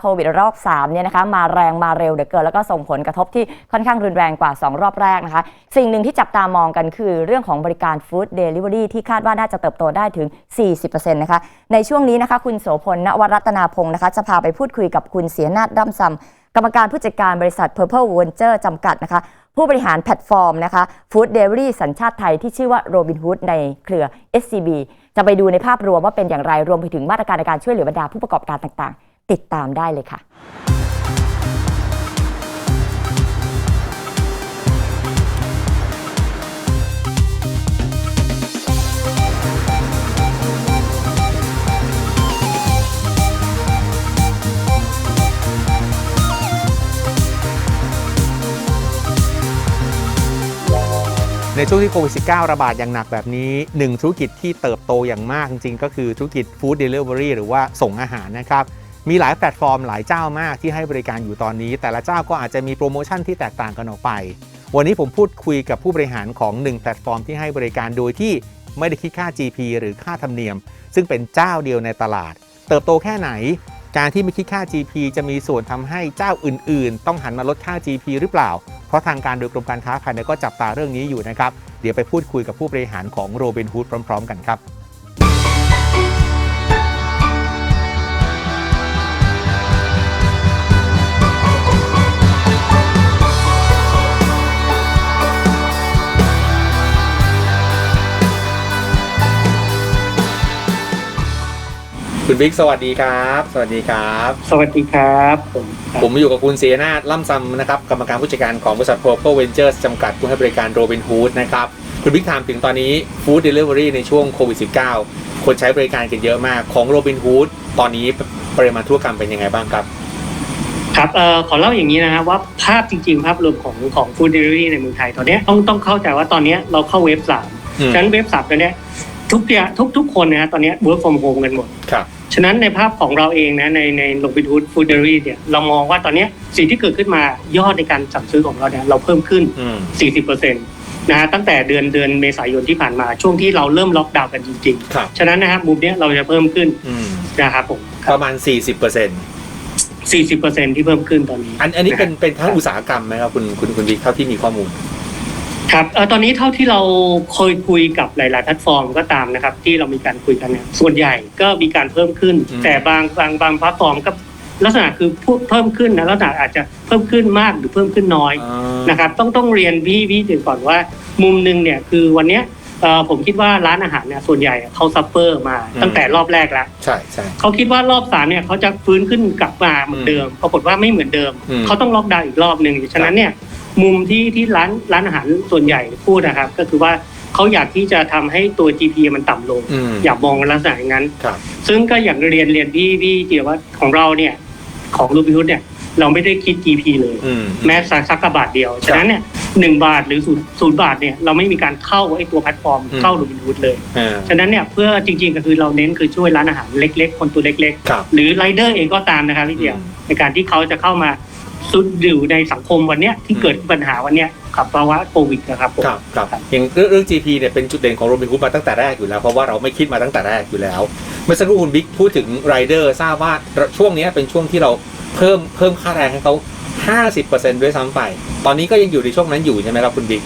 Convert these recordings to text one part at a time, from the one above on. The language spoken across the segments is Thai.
โควิดรอบ3เนี่ยนะคะมาแรงมาเร็วเหลือเกินแล้วก็ส่งผลกระทบที่ค่อนข้างรุนแรงกว่า 2 รอบแรกนะคะ สิ่งหนึ่งที่จับตามองกันคือเรื่องของบริการฟู้ดเดลิเวอรี่ที่คาดว่าน่าจะเติบโตได้ถึง 40%นะคะ ในช่วงนี้นะคะคุณโสพลณวรัตนาพงศ์นะคะ จะพาไปพูดคุยกับคุณเสียนาฏดั้มซำกรรมการผู้จัดการบริษัท Purple Venture จำกัดนะคะผู้บริหารแพลตฟอร์มนะคะฟู้ดเดลิเวอรี่สัญชาติไทยที่ชื่อว่า Robinhood ในเครือ SCB จะไปดูในภาพรวมว่าเป็นอย่างไรรวมไปถึงมาตรการในการช่วยเหลือบรรดาผู้ประกอบการต่างๆ ติดตามได้เลยค่ะในช่วงที่โควิด -19 ระบาดอย่างหนักแบบนี้หนึ่งธุรกิจที่เติบโตอย่างมากจริงๆ ก็คือธุรกิจฟู้ดเดลิเวอรี่หรือว่าส่งอาหารนะครับ มีหลายแพลตฟอร์มหลายเจ้ามากที่ให้บริการอยู่ตอนนี้ แต่ละเจ้าก็อาจจะมีโปรโมชั่นที่แตกต่างกันออกไป วันนี้ผมพูดคุยกับผู้บริหารของหนึ่งแพลตฟอร์มที่ให้บริการโดยที่ไม่ได้คิดค่า GP หรือค่าธรรมเนียม ซึ่งเป็นเจ้าเดียวในตลาด เติบโตแค่ไหน การที่ไม่คิดค่า GP จะมีส่วนทำให้เจ้าอื่น ๆ ต้องหันมาลดค่า GP หรือเปล่า เพราะทางการโดยกรมการค้าภายในก็จับตาเรื่องนี้อยู่นะครับ เดี๋ยวไปพูดคุยกับผู้บริหารของโรบินฮูดพร้อม ๆ กันครับ คุณบิ๊กสวัสดีครับ สวัสดีครับ สวัสดีครับ ผมครับผมอยู่กับคุณเสียนาถล่ำซำนะครับกรรมการผู้จัดการของบริษัท Purple Ventures จำกัดผู้ให้บริการ Robin Hood นะครับ คุณบิ๊กถามถึงตอนนี้ Food Delivery ในช่วงโควิด -19 คนใช้บริการกันเยอะมากของ Robin Hood ตอนนี้ปริมาณธุรกรรมเป็นยังไงบ้างครับ ครับเอ่อขอเล่าอย่างนี้นะครับว่าภาพจริง ๆ ภาพรวมของของฟู้ดเดลิเวอรี่ในเมืองไทยตอนเนี้ยต้องต้องเข้าใจว่าตอนเนี้ยเราเข้าเว็บสามอืม ฉะนั้นเว็บสามตอนเนี้ยทุกอย่างทุกทุกคนนะฮะตอนเนี้ย work from home กันหมด ครับ ฉะนั้นในภาพของเราเองนะในในโลบิทูดฟู้ดเดลิเวอรี่เนี่ยเรามองว่าตอนเนี้ยสิ่งที่เกิดขึ้นมายอดในการสั่งซื้อของเราเนี่ยเราเพิ่มขึ้นอืม40%นะฮะตั้งแต่เดือนเดือนเมษายนที่ผ่านมาช่วงที่เราเริ่มล็อกดาวน์กันจริงครับ ๆ ฉะนั้นนะครับมุมเนี้ยเราจะเพิ่มขึ้นอืมนะครับผมประมาณ 40% 40%ที่เพิ่มขึ้นตอนนี้อันอันนี้เป็นนะฮะเป็นทั้งอุตสาหกรรมไหมครับคุณคุณคุณบิ๊กเท่าที่มีข้อมูล ครับเอ่อตอนนี้เท่าที่เราเคยคุยกับหลาย ๆ แพลตฟอร์มก็ตามนะครับ ที่เรามีการคุยกันเนี่ยส่วนใหญ่ก็มีการเพิ่มขึ้นอืมแต่บางบางบางแพลตฟอร์มก็ลักษณะคือพูดเพิ่มขึ้นนะลักษณะอาจจะเพิ่มขึ้นมากหรือเพิ่มขึ้นน้อยนะครับ ต้องต้องเรียนพี่พี่ถึงก่อนว่า มุมหนึ่งเนี่ยคือวันเนี้ย เอ่อผมคิดว่าร้านอาหารเนี่ยส่วนใหญ่เขาซัฟเฟอร์มาตั้งแต่รอบแรกแล้ว ใช่ใช่ เขาคิดว่ารอบสามเนี่ยเขาจะฟื้นขึ้นกลับมาเหมือนเดิม ปรากฏว่าไม่เหมือนเดิม อืม เขาต้องล็อกดาวน์อีกรอบหนึ่งฉะนั้นเนี่ยมุมที่ที่ร้านร้านอาหารส่วนใหญ่พูดนะครับ ก็คือว่าเขาอยากที่จะทำให้ตัว GP มันต่ำลง อืมอยากมองลักษณะอย่างนั้น ครับ ซึ่งก็อย่างเรียนเรียนพี่พี่เดียวว่าของเราเนี่ยของรูบิฮุดเนี่ย เราไม่ได้คิด GP เลย อืม แม้สักสักกระบาทเดียว ฉะนั้นเนี่ยหนึ่งบาทหรือศูนย์ศูนย์บาทเนี่ยเราไม่มีการเข้าไอ้ตัวแพลตฟอร์มอืม เข้ารูบิฮุดเลยอ่าฉะนั้นเนี่ยเพื่อจริงๆก็คือเราเน้นคือช่วยร้านอาหารเล็ก ๆ คนตัวเล็กครับๆ หรือไรเดอร์เองก็ตามนะครับพี่เดียวอืมในการที่เขาจะเข้ามาสุดอยู่ในสังคมวันเนี้ยที่เกิดปัญหาวันเนี้ยกับภาวะโควิดนะครับผม ครับครับอย่างเรื่องเรื่อง GP เนี่ยเป็นจุดเด่นของโรบินฮูดมาตั้งแต่แรกอยู่แล้ว เพราะว่าเราไม่คิดมาตั้งแต่แรกอยู่แล้ว เมื่อสักครู่คุณบิ๊กพูดถึงไรเดอร์ทราบว่าช่วงเนี้ยเป็นช่วงที่เรา เพิ่มเพิ่มค่าแรงให้เขา50%ด้วยซ้ำไป ตอนนี้ก็ยังอยู่ในช่วงนั้นอยู่ใช่ไหมครับคุณบิ๊ก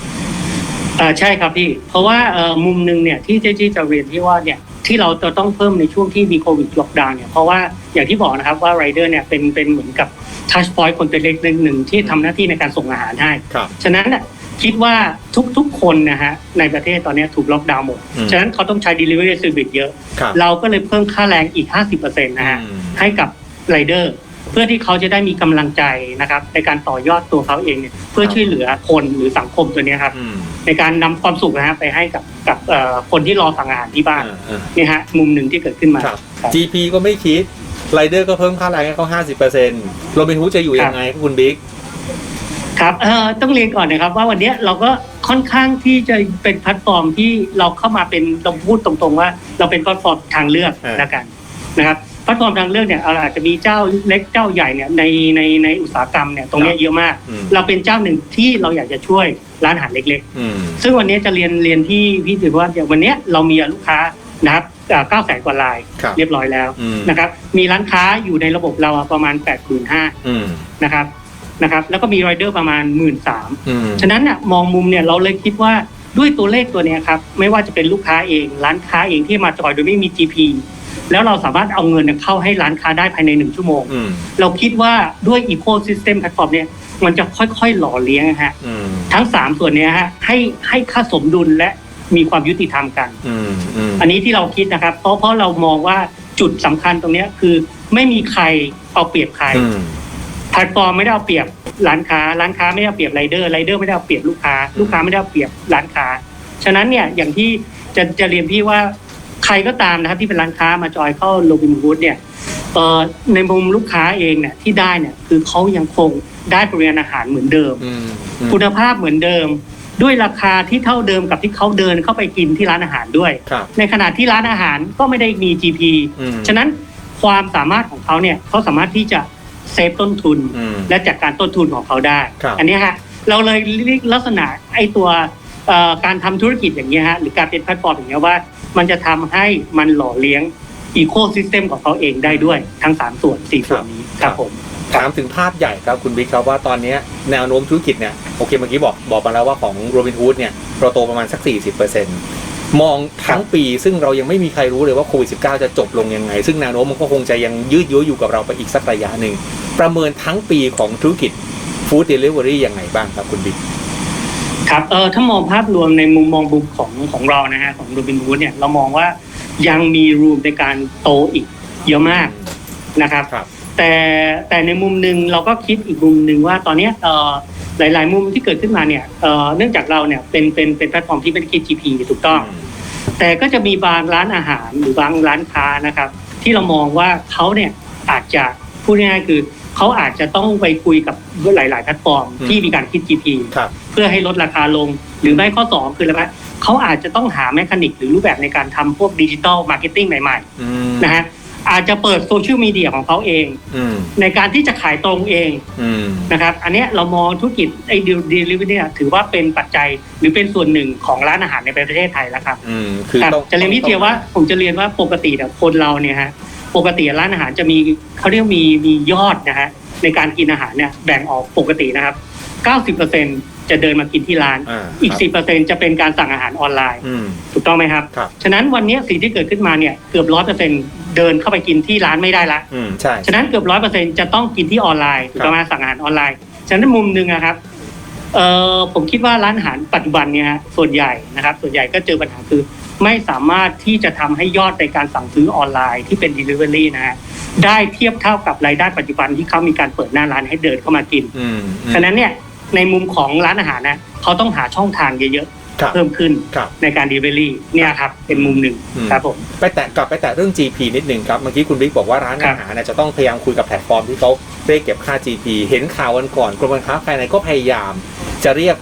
อ่าใช่ครับพี่ เพราะว่าเอ่อมุมหนึ่งเนี่ยที่ที่ที่จะเรียนที่ว่าเนี่ยที่เราจะต้องเพิ่มในช่วงที่มีโควิดล็อกดาวน์เนี่ยเพราะว่าอย่างที่บอกนะครับว่าไรเดอร์เนี่ยเป็นเป็นเหมือนกับทัชพอยต์คนตัวเล็กหนึ่งที่ทำหน้าที่ในการส่งอาหารให้ ครับ ฉะนั้นน่ะคิดว่าทุกทุกคนนะฮะในประเทศตอนนี้ถูกล็อกดาวน์หมด อืม ฉะนั้นเขาต้องใช้ delivery service เยอะ ครับ เราก็เลยเพิ่มค่าแรงอีก 50%นะฮะ อืม ให้กับไรเดอร์เพื่อที่เขาจะได้มีกำลังใจนะครับ ในการต่อยอดตัวเขาเองเนี่ยเพื่อช่วยเหลือคนหรือสังคมตัวเนี้ยครับอืมในการนำความสุขนะฮะไปให้กับกับเอ่อคนที่รอสั่งอาหารที่บ้านอ่าอ่านี่ฮะมุมหนึ่งที่เกิดขึ้นมาครับครับ GP ก็ไม่คิดไรเดอร์ก็เพิ่มค่าแรงให้เขา50%โรบินฮูดจะอยู่ยังไงครับคุณบิ๊กครับเอ่อต้องเรียนก่อนนะครับว่าวันเนี้ยเราก็ค่อนข้างที่จะเป็นแพลตฟอร์มที่เราเข้ามาเป็นเราพูดตรงๆว่า เราเป็นแพลตฟอร์มทางเลือกอ่าแล้วกันนะครับแพลตฟอร์มทางเลือกเนี่ยอาจจะมีเจ้าเล็กเจ้าใหญ่เนี่ยในในในอุตสาหกรรมเนี่ยตรงเนี้ยเยอะมาก อืม เราเป็นเจ้าหนึ่งที่เราอยากจะช่วยร้านอาหารเล็ก อืม ๆ ซึ่งวันนี้จะเรียนเรียนที่พี่ถือว่าอย่างวันเนี้ยเรามีลูกค้านะครับเก้าแสนกว่ารายครับเรียบร้อยแล้วอืม นะครับมีร้านค้าอยู่ในระบบเราอะประมาณ8ปดหมื่นห้าอืมนะครับนะครับแล้วก็มีรายเดอร์ประมาณหมื่นสาม อืม ฉะนั้นเนี่ยมองมุมเนี่ยเราเลยคิดว่าด้วยตัวเลขตัวเนี้ยครับไม่ว่าจะเป็นลูกค้าเอง ร้านค้าเองที่มาจอยโดยไม่มี GP แล้วเราสามารถเอาเงินเนี่ยเข้าให้ร้านค้าได้ภายในหนึ่งชั่วโมงอืมเราคิดว่าด้วย Ecosystem Platform เนี่ยมันจะค่อยๆ หล่อเลี้ยงนะฮะอืมทั้ง3ส่วนเนี้ยฮะให้ให้ค่าสมดุลและมีความยุติธรรมกันอืมอืมอันนี้ที่เราคิดนะครับ เพราะเพราะเรามองว่าจุดสำคัญตรงเนี้ยคือไม่มีใครเอาเปรียบใครอืมแพลตฟอร์มไม่ได้เอาเปรียบร้านค้า ร้านค้าไม่ได้เอาเปรียบไรเดอร์ไรเดอร์ไม่ได้เอาเปรียบลูกค้า ลูกค้าไม่ได้เอาเปรียบร้านค้า ฉะนั้นเนี่ยอย่างที่จะจะเรียนพี่ว่า ใครก็ตามนะครับที่เป็นร้านค้ามาจอยเข้าโรบินฮูดเนี่ยเอ่อในมุมลูกค้าเองเนี่ยที่ได้เนี่ยคือเขายังคงได้ปริมาณอาหารเหมือนเดิมอืมอืมคุณภาพเหมือนเดิม ด้วยราคาที่เท่าเดิมกับที่เขาเดินเข้าไปกินที่ร้านอาหารด้วยครับในขณะที่ร้านอาหารก็ไม่ได้มี GP อืมฉะนั้นความสามารถของเขาเนี่ยเขาสามารถที่จะเซฟต้นทุนอืมและจัดการต้นทุนของเขาได้ครับอันเนี้ยฮะเราเลยเรียกลักษณะไอ้ตัวเอ่อ การทำธุรกิจอย่างเงี้ยฮะหรือการเป็นแพลตฟอร์มอย่างเงี้ยว่า มันจะทำให้มันหล่อเลี้ยงอีโคซิสเต็มของเขาเองได้ด้วยทั้ง 3 ส่วน 4 ส่วนนี้ครับผมถามถึงภาพใหญ่ครับคุณบิ๊กครับว่าตอนนี้แนวโน้มธุรกิจเนี่ยโอเคเมื่อกี้บอกบอกมาแล้วว่าของโรบินฮูดเนี่ยเราโตประมาณสัก 40%มองทั้งปีซึ่งเรายังไม่มีใครรู้เลยว่าโควิด -19 จะจบลงยังไง ซึ่งแนวโน้มมันก็คงจะยังยืดเยื้ออยู่กับเราไปอีกสักระยะหนึ่ง ประเมินทั้งปีของธุรกิจฟู้ดเดลิเวอรี่ยังไงบ้างครับคุณบิ๊ก ครับเออถ้ามองภาพรวมในมุมมองบุคของของเรานะฮะของโรบินฮูดเนี่ยเรามองว่ายังมีรูมในการโตอีกเยอะมากนะครับครับแต่แต่ในมุมหนึ่งเราก็คิดอีกมุมหนึ่งว่าตอนเนี้ยเอ่อหลาย ๆ มุมที่เกิดขึ้นมาเนี่ยเอ่อเนื่องจากเราเนี่ยเป็นเป็นเป็นแพลตฟอร์มที่ไม่ได้คิด GP ถูกต้อง แต่ก็จะมีบางร้านอาหารหรือบางร้านค้านะครับ ที่เรามองว่าเขาเนี่ยอาจจะพูดง่ายๆคือ เขาอาจจะต้องไปคุยกับหลาย ๆ แพลตฟอร์ม ที่มีการคิด GP ครับ เพื่อให้ลดราคาลง หรือไม่ข้อสองคืออะไรไหมเขาอาจจะต้องหาแมคานิกหรือรูปแบบในการทำพวกดิจิตอลมาร์เก็ตติ้งใหม่อืมๆนะฮะอาจจะเปิดโซเชียลมีเดียของเขาเองอืมในการที่จะขายตรงเองอืมนะครับ อันเนี้ยเรามองธุรกิจไอ้ดีลิเวอรี่ยถือว่าเป็นปัจจัยหรือเป็นส่วนหนึ่งของร้านอาหารในประเทศไทยแล้วครับอืมคือครับต้องจะเรียนพี่เทียว่าผมจะเรียนว่าปกติเนี่ยคนเราเนี่ยฮะ ปกติร้านอาหารจะมีเขาเรียกมีมียอดนะฮะในการกินอาหารเนี่ยแบ่งออกปกตินะครับ 90%จะเดินมากินที่ร้าน อ่าอีก ครับ10%จะเป็นการสั่งอาหารออนไลน์ อืม ถูกต้องไหมครับ ครับ ฉะนั้นวันนี้สิ่งที่เกิดขึ้นมาเนี่ยเกือบร้อยเปอร์เซ็นเดินเข้าไปกินที่ร้านไม่ได้ละ อืมใช่ ฉะนั้นเกือบร้อยเปอร์เซ็นจะต้องกินที่ออนไลน์ถูกต้องไหมสั่งอาหารออนไลน์ ฉะนั้นมุมหนึ่งนะครับเอ่อผมคิดว่าร้านอาหารปัจจุบันเนี่ยฮะส่วนใหญ่นะครับ ส่วนใหญ่ก็เจอปัญหาคือ ไม่สามารถที่จะทำให้ยอดในการสั่งซื้อออนไลน์ที่เป็น Delivery นะฮะได้เทียบเท่ากับรายได้ปัจจุบันที่เขามีการเปิดหน้าร้านให้เดินเข้ามากินอืมอืมฉะนั้นเนี่ยในมุมของร้านอาหารนะเขาต้องหาช่องทางเยอะครับๆเพิ่มขึ้นครับในการ Delivery เนี่ยครับเป็นมุมหนึ่งอืมครับผมไปแตะกลับไปแตะเรื่อง GP นิดหนึ่งครับเมื่อกี้คุณบิ๊กบอกว่าร้านครับอาหารเนี่ยจะต้องพยายามคุยกับแพลตฟอร์มที่เขาเรียกเก็บค่า GP เห็นข่าววันก่อนกรมการค้าภายในก็พยายามจะเรียก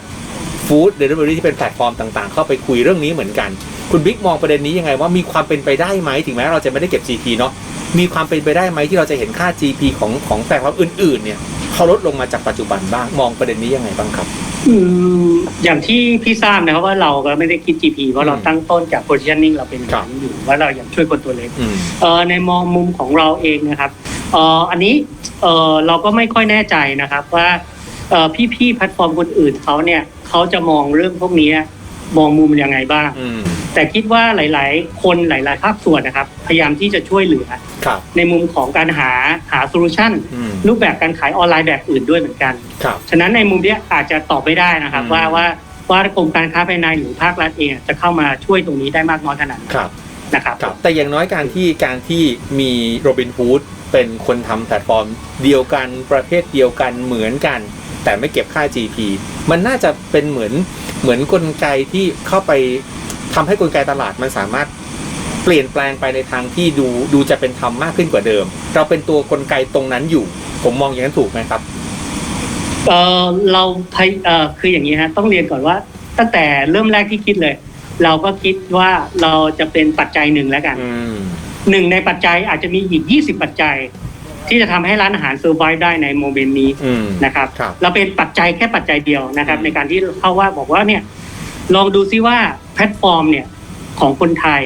ฟู้ดเดลิเวอรี่ที่เป็นแพลตฟอร์มต่างๆ เข้าไปคุยเรื่องนี้เหมือนกัน คุณบิ๊กมองประเด็นนี้ยังไงว่ามีความเป็นไปได้ไหมถึงแม้เราจะไม่ได้เก็บ GP เนาะมีความเป็นไปได้ไหมที่เราจะเห็นค่า GP ของของแพลตฟอร์มอื่น ๆ เนี่ยเขาลดลงมาจากปัจจุบันบ้างมองประเด็นนี้ยังไงบ้างครับ อืมอย่างที่พี่ทราบนะครับว่าเราก็ไม่ได้คิด GP เพราะเราอืมตั้งต้นจาก positioning เราเป็นอครัย่าบงนี้อยู่ว่าเราอยากช่วยคนตัวเล็กอืมเอ่อในมองมุมของเราเองนะครับเอ่ออันนี้เอ่อเราก็ไม่ค่อยแน่ใจนะครับว่าเอ่อพี่ๆแพลตฟอร์มคนอื่นเขาเนี่ยเขาจะมองเรื่องพวกนี้ มองมุมยังไงบ้าง อืมแต่คิดว่าหลาย ๆ คนหลาย ๆ ภาคส่วนนะครับ พยายามที่จะช่วยเหลือ ครับ ในมุมของการหาหาโซลูชันอืมรูปแบบการขายออนไลน์แบบอื่นด้วยเหมือนกัน ครับ ฉะนั้นในมุมเนี้ยอาจจะตอบไม่ได้นะครับอืม ว่าว่าว่ากรมการค้าภายในหรือภาครัฐเองจะเข้ามาช่วยตรงนี้ได้มากน้อยขนาดไหนครับ นะครับ ครับ แต่อย่างน้อยการที่การที่มีโรบินฮูดเป็นคนทำแพลตฟอร์มเดียวกันประเภทเดียวกันเหมือนกัน แต่ไม่เก็บค่า GP มันน่าจะเป็นเหมือนเหมือนกลไกที่เข้าไปทำให้กลไกตลาดมันสามารถเปลี่ยนแปลงไปในทางที่ดูดูจะเป็นธรรมมากขึ้นกว่าเดิม เราเป็นตัวกลไกตรงนั้นอยู่ ผมมองอย่างนั้นถูกไหมครับเออเราพยเออคืออย่างนี้ฮะต้องเรียนก่อนว่า ตั้งแต่เริ่มแรกที่คิดเลย เราก็คิดว่าเราจะเป็นปัจจัยหนึ่งแล้วกันอืมหนึ่งในปัจจัยอาจจะมีอีก 20 ปัจจัย ที่จะทำให้ร้านอาหารเซอร์ไพรส์ได้ในโมเมนต์นี้อืมนะครับครับ เราเป็นปัจจัยแค่ปัจจัยเดียวนะครับอืมในการที่เข้าว่าบอกว่าเนี่ยลองดูซิว่าแพลตฟอร์มเนี่ยของคนไทย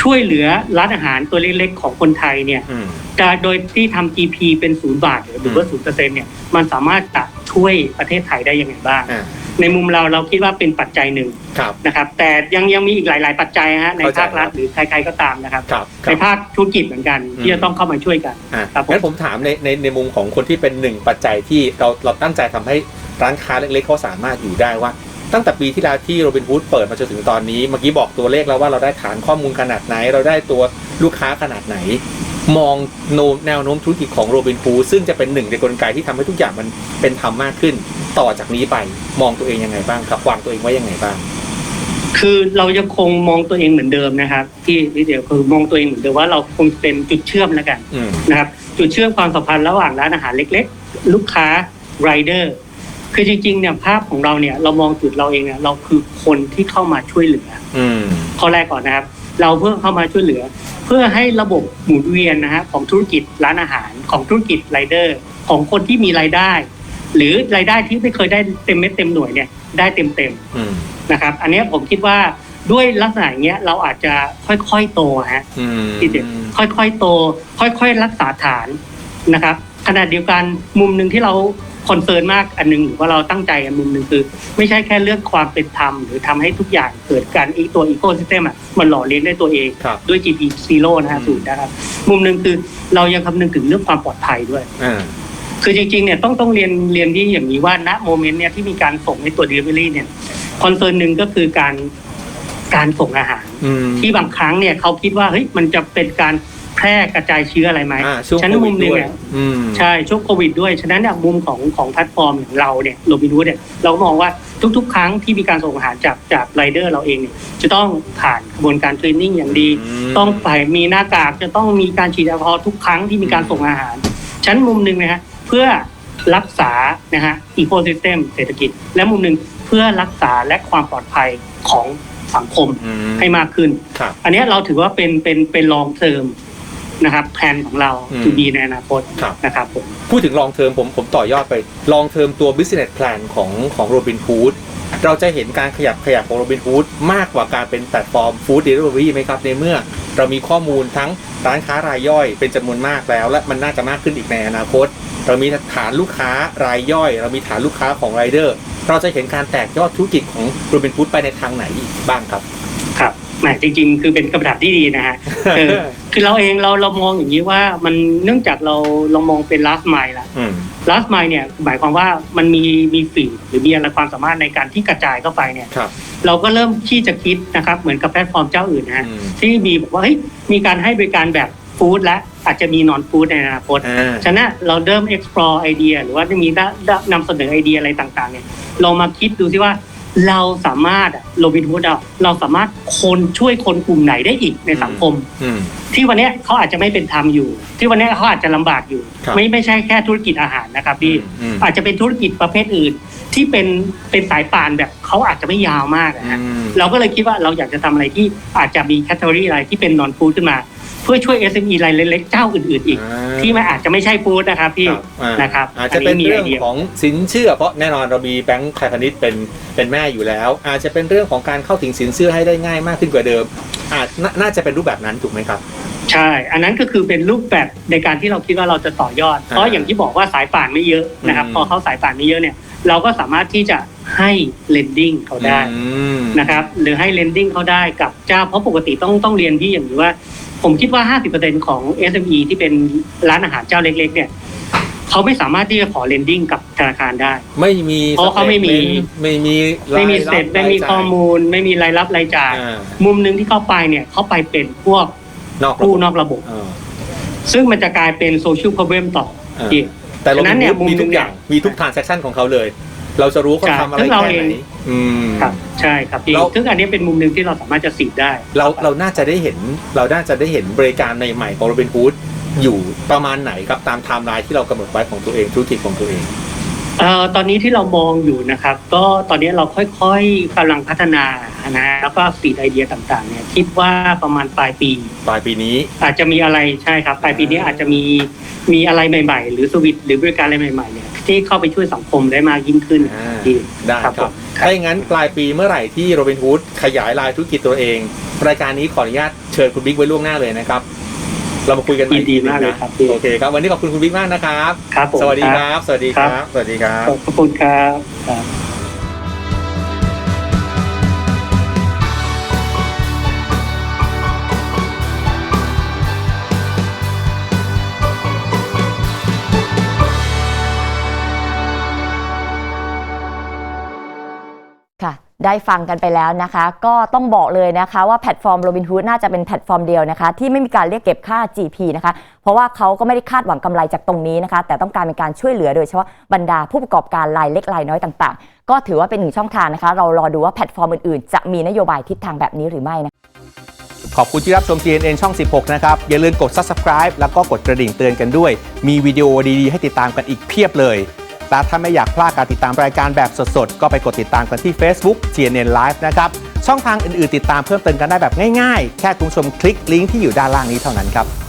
ชช่วยเหลือร้านอาหารตัวเล็กๆของคนไทยเนี่ยอืมจะโดยที่ทำ GP เป็นศูนย์บาทหรือว่าศูนย์เปอร์เซ็นต์เนี่ยมันสามารถจะช่วยประเทศไทยได้ยังไงบ้างอ่า ในมุมเราเราคิดว่าเป็นปัจจัยหนึ่งครับ นะครับ แต่ยังยังมีอีกหลาย ๆ ปัจจัยฮะในเข้าใจภาครัฐครับหรือใครๆก็ตามนะครับ ครับคในรับภาคธุรกิจเหมือนกันอืมที่จะต้องเข้ามาช่วยกันอ่าครับผมงั้นผมถามในในในมุมของคนที่เป็นหนึ่งปัจจัยที่เราเราตั้งใจทำให้ร้านค้าเล็กๆเขาสามารถอยู่ได้ว่า ตั้งแต่ปีที่แล้วที่โรบินฮูดเปิดมาจนถึงตอนนี้เมื่อกี้บอกตัวเลขแล้วว่าเราได้ฐานข้อมูลขนาดไหน เราได้ตัวลูกค้าขนาดไหน มองโนแนวโน้มธุรกิจของโรบินฮูดซึ่งจะเป็นหนึ่งในกลไกที่ทำให้ทุกอย่างมันเป็นธรรมมากขึ้น ต่อจากนี้ไปมองตัวเองยังไงบ้างครับวางตัวเองไว้ยังไงบ้าง คือเรายังคงมองตัวเองเหมือนเดิมนะครับ ที่ที่เดียวคือมองตัวเองเหมือนเดิมว่าเราคงเป็นจุดเชื่อมแล้วกันอืมนะครับ จุดเชื่อมความสัมพันธ์ระหว่างร้านอาหารเล็ก ๆ ลูกค้ารายเดอร์คือจริงๆเนี่ยภาพของเราเนี่ยเรามองจุดเราเองเนี่ยเราคือคนที่เข้ามาช่วยเหลือ อืมข้อแรกก่อนนะครับ เราเพื่อเข้ามาช่วยเหลือ เพื่อให้ระบบหมุนเวียนนะฮะของธุรกิจร้านอาหารของธุรกิจไรเดอร์ ของคนที่มีรายได้ หรือรายได้ที่ไม่เคยได้เต็มเม็ดเต็มหน่วยเนี่ยได้เต็มเต็มอืมๆนะครับ อันเนี้ยผมคิดว่าด้วยลักษณะอย่างเงี้ยเราอาจจะค่อยๆโตฮะอืมที่เด็ดค่อยๆโต ค่อยๆรักษาฐานนะครับขณะเดียวกันมุมหนึ่งที่เราคอนเซิร์นมากอันหนึงหรือว่าเราตั้งใจอันมุมหนึ่งคือ ไม่ใช่แค่เรื่องความเป็นธรรม หรือทำให้ทุกอย่างเกิดการอีตัวอีโคซิสเต็มอะมันหล่อเลี้ยงได้ตัวเองครับด้วย GP zero นะฮะอืมสูตรนะครับ มุมหนึ่งคือเรายังคำนึงถึงเรื่องความปลอดภัยด้วยอ่า คือจริงๆเนี่ยต้องต้องเรียนเรียนที่อย่างนี้ว่าณโมเมนต์เนี่ยที่มีการส่งให้ตัว delivery เนี่ยคอนเซิร์นหนึ่งก็คือการการส่งอาหารอืมที่บางครั้งเนี่ยเขาคิดว่าเฮ้ยมันจะเป็นการแพร่กระจายเชื้ออะไรไหมอ่าช่วงฉะโคนั้นวิมุดมหนึ่งด้วยเนี่ยอืมใช่ช่วงโควิดด้วย ฉะนั้นเนี่ยมุมของของแพลตฟอร์มอย่างเราเนี่ยโรบิน o ูดเนี่ยเราก็มองว่าทุก ๆ ครั้งที่มีการส่งอาหารจากจากไรเดอร์เราเองเนี่ยจะต้องผ่านกระบวนการเทรนนิ่งอย่างดีมต้องไปมีหน้ากากจะต้องมีการฉีดแอลกอฮอล์ทุกครั้งที่มีการส่งอาหารชั้นมุมหนึ่งนะฮะ เพื่อรักษานะฮะอีโคซิสเต็มเศรษฐกิจ และมุมหนึ่งเพื่อรักษาและความปลอดภัยของสังคมอืมให้มากขึ้น ครับ อันเนี้ยเราถือว่าเป็นเป็นเป็นลองเทอมนะครับแผนของเราอืมทูดีในอนาคตครับ นะครับผม พูดถึงลองเทอมผมผมต่อยอดไปลองเทอมตัว business plan ของของโรบิน o ูดเราจะเห็นการขยับขยับของโรบิน o ูดมากกว่าการเป็นแพลตฟอร์มฟู้ดเดลิเวอรี่ไหมครับ ในเมื่อเรามีข้อมูลทั้งร้านค้ารายย่อยเป็นจำนวนมากแล้ว และมันน่าจะมากขึ้นอีกในอนาคต เรามีฐานลูกค้ารายย่อย เรามีฐานลูกค้าของไรเดอร์ เราจะเห็นการแตกยอดธุรกิจของโรบิน o ูดไปในทางไหนอีกบ้างครับ ครับแหมจริง ๆ คือเป็นคำถามที่ดีนะฮะเออคือเราเองเราเรามองอย่างนี้ว่ามันเนื่องจากเราเรามองเป็น last mile ละอืม last mile เนี่ยหมายความว่ามันมีมีฟีดหรือมีอะไรความสามารถในการที่กระจายเข้าไปเนี่ยครับเราก็เริ่มที่จะคิดนะครับเหมือนกับแพลตฟอร์มเจ้าอื่นนะฮะอืมที่มีบอกว่าเฮ้ยมีการให้บริการแบบ ฟู้ดและอาจจะมีนอนฟู้ดในอนาคตอ่าฉะนั้นเราเริ่ม explore ไอเดียหรือว่าจะมีได้ได้นำเสนอไอเดียอะไรต่างๆเนี่ยเรามาคิดดูซิว่าเราสามารถโรบินฮูดเราสามารถคนช่วยคนกลุ่มไหนได้อีกในสังคมอืมที่วันเนี้ยเขาอาจจะไม่เป็นธรรมอยู่ ที่วันเนี้ยเขาอาจจะลำบากอยู่ครับไม่ไม่ใช่แค่ธุรกิจอาหารนะครับพี่อืมอาจจะเป็นธุรกิจประเภทอื่น ที่เป็นเป็นสายป่านแบบเขาอาจจะไม่ยาวมากนะฮะอืมเราก็เลยคิดว่าเราอยากจะทำอะไรที่อาจจะมีแคตตาล็ออะไรที่เป็นนอนฟู้ดขึ้นมา เพื่อช่วย SME รายเล็กๆเจ้าอื่นๆอีกอ่าที่มันอาจจะไม่ใช่ฟู้ดนะครับพี่ครับอ่านะครับอาจจะเป็นอันนี้มีเรื่องไอเดียของสินเชื่อ เพราะแน่นอนเรามีแบงก์ไทยพาณิชย์เป็นเป็นแม่อยู่แล้ว อาจจะเป็นเรื่องของการเข้าถึงสินเชื่อให้ได้ง่ายมากขึ้นกว่าเดิม อาจนาน่าจะเป็นรูปแบบนั้นถูกไหมครับใช่ อันนั้นก็คือเป็นรูปแบบในการที่เราคิดว่าเราจะต่อยอดอ่าเพราะอย่างที่บอกว่าสายป่านไม่เยอะนะครับอืมพอเขาสายป่านไม่เยอะเนี่ย เราก็สามารถที่จะให้เลนดิ้งเขาได้อืมนะครับ หรือให้เลนดิ้งเขาได้กับเจ้า เพราะปกติต้องต้องเรียนพี่อย่างนี้ว่า ผมคิดว่า 50%ของ SME ที่เป็นร้านอาหารเจ้าเล็ก ๆ เนี่ยเขาไม่สามารถที่จะขอเลนดิ้งกับธนาคารได้ ไม่มีเพราะเขาไม่มี ไม่มีรายไม่มีรับเสร็จไม่มีรายจ่ายข้อมูล ไม่มีรายรับรายจ่ายอ่ามุมหนึ่งที่เข้าไปเนี่ยเขาไปเป็นพวกนอกระผู้บบนอกระบบอ่าซึ่งมันจะกลายเป็นโซเชียล problem ต่ออ่าพี่แต่เราฉะนั้นเนี่ยมีทุกมุมหนึ่งอย่างเนี่ยมีทุกทางเซ็ชันของเขาเลย เราจะรู้เขาใช่ทำอะไรซึ่งเราแค่ไหนเองอืม ครับใช่ครับพี่เราซึ่งอันนี้เป็นมุมหนึ่งที่เราสามารถจะสีดได้ เราเราน่าจะได้เห็นเราน่าจะได้เห็นบริการในใหม่ของโรบินฮูดอยู่ประมาณไหนครับตามไทม์ไลน์ที่เรากำหนดไว้ของตัวเองธุรกิจของตัวเอง เอ่อตอนนี้ที่เรามองอยู่นะครับ ก็ตอนนี้เราค่อยๆกำลังพัฒนานะแล้วก็ฟีดไอเดียต่างๆเนี่ยคิดว่าประมาณปลายปี ปลายปีนี้ อาจจะมีอะไรใช่ครับปลายปีนี้อาจจะมีมีอะไรใหม่ ๆ หรือสวิตหรือบริการอะไรใหม่ๆเนี่ยที่เข้าไปช่วยสังคมได้มากยิ่งขึ้นอ่า ดีได้ครับผมครับถ้าอย่างนั้นปลายปีเมื่อไหร่ที่โรบินฮูดขยายลายธุรกิจตัวเอง รายการนี้ขออนุญาตเชิญคุณบิ๊กไว้ล่วงหน้าเลยนะครับ เรามาคุยกันใหม่ยินดีมากเลยครับพี่ โอเคครับ วันนี้ขอบคุณคุณบิ๊กมากนะครับ ครับผมสวัสดีครับ สวัสดีคครัรับบสวัสดีครับ ขอบคุณครับ ได้ฟังกันไปแล้วนะคะ ก็ต้องบอกเลยนะคะว่าแพลตฟอร์ม Robinhood น่าจะเป็นแพลตฟอร์มเดียวนะคะ ที่ไม่มีการเรียกเก็บค่า GP นะคะ เพราะว่าเขาก็ไม่ได้คาดหวังกำไรจากตรงนี้นะคะ แต่ต้องการเป็นการช่วยเหลือโดยเฉพาะบรรดาผู้ประกอบการรายเล็กรายน้อยต่างๆ ก็ถือว่าเป็นหนึ่งช่องทางนะคะ เรารอดูว่าแพลตฟอร์มอื่นๆ จะมีนโยบายทิศทางแบบนี้หรือไม่นะขอบคุณที่รับชม CNN ช่อง 16 นะครับ อย่าลืมกด subscribe แล้วก็กดกระดิ่งเตือนกันด้วย มีวิดีโอดีๆ ให้ติดตามกันอีกเพียบเลย และถ้าไม่อยากพลาดการติดตามรายการแบบสดๆ ก็ไปกดติดตามกันที่ Facebook CNN Live นะครับ ช่องทางอื่นๆ ติดตามเพิ่มเติมกันได้แบบง่ายๆ แค่คุณผู้ชมคลิกลิงก์ที่อยู่ด้านล่างนี้เท่านั้นครับ